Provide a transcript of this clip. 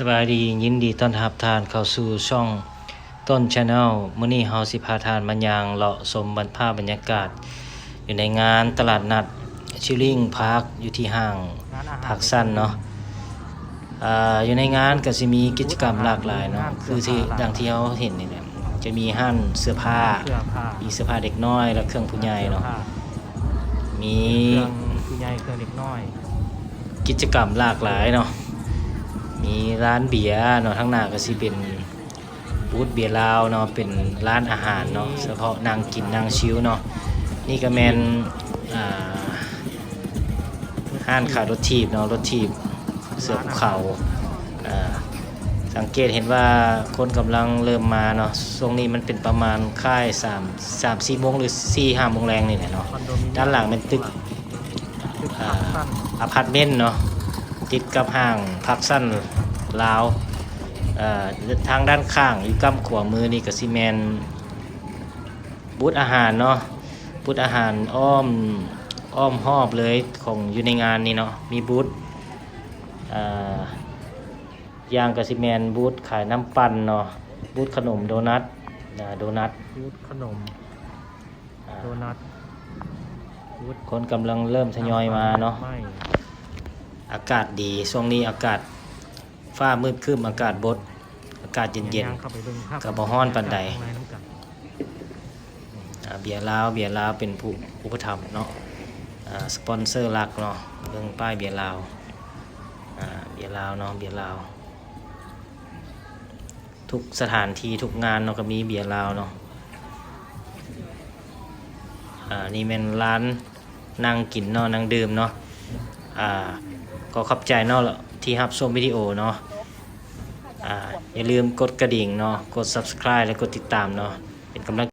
สบายดียินดีต้อนรับทานเข้าสู่ช่องต้นชาแนลมื้อนี้เฮาสิพาทานบรรยางเลาะสมบรรภาพบรรยากาศ อยู่ในงานตลาดนัดชิลลิงพาร์คอยู่ที่ห้างพักสั้นเนาะอ่าอยู่ในงานก็สิมีกิจกรรมหลากหลายเนาะคือที่ดังที่เราเห็นนี่แหละจะมีห้านเสื้อผ้าเสื้อผ้า มีเสื้อผ้าเด็กน้อย และเครื่องผู้ใหญ่เนาะสื้อผ้มีเครื่องผู้ใหญ่เครื่องเด็กน้อย กิจกรรมหลากหลายเนาะ มีร้านเบียร์เนาะทั้งหน้าก็สิเป็นบูธเบียร์ลาวเนาะเป็นร้านอาหารเนาะเฉพาะนางกินนางชิวเนาะนี่ก็แมนอ่าห้านขายรถทีบเนาะรถทีบเสือภูเขาอ่าสังเกตเห็นว่าคนกำลังเริ่มมาเนาะช่วงนี้มันเป็นประมาณค่าย3 3 4โมงหรือ4 5โมงแรงนี่แหละเนาะด้านหลังเป็นตึกอพาร์ตเมนต์เนาะ ติดกับห้างพักสั้นลาวเอ่อทางด้านข้างอยู่กำขวามือนี่ก็ซีเมนบูธอาหารเนาะบูธอาหารอ้อมอ้อมหอบเลยของอยู่ในงานนี่เนาะมีบูธเอ่อย่างกสิเมนบูธขายน้ำปั่นเนาะบูธขนมโดนัทนะโดนัทฟูดขนมอ่าโดนัทฟูดคนกำลังเริ่มทยอยมาเนาะไม่ อากาศดีช่วงนี้อากาศฟ้ามืดครึ้มอากาศบดอากาศเย็นย่างเข้าไปเบิ่งภาพก็บ่ฮ้อนปานใดข้างในน้ำกันๆอ่าเบียร์ลาวเบียร์ลาวเป็นผู้อุปถัมภ์เนาะอ่าสปอนเซอร์หลักเนาะเบิ่งป้ายเบียร์ลาวอ่าเบียร์ลาวเนาะเบียร์ลาว ทุกสถานที่ทุกงานเนาะก็มีเบียร์ลาวเนาะอ่านี่เป็นร้านนั่งกินเนาะนั่งดื่มเนาะอ่า ก็ขอบใจเนาะที่รับชมวิดีโอเนาะอ่าอย่าลืมกดกระดิ่งเนาะกด subscribe และกดติดตามเนาะเป็นกำลัง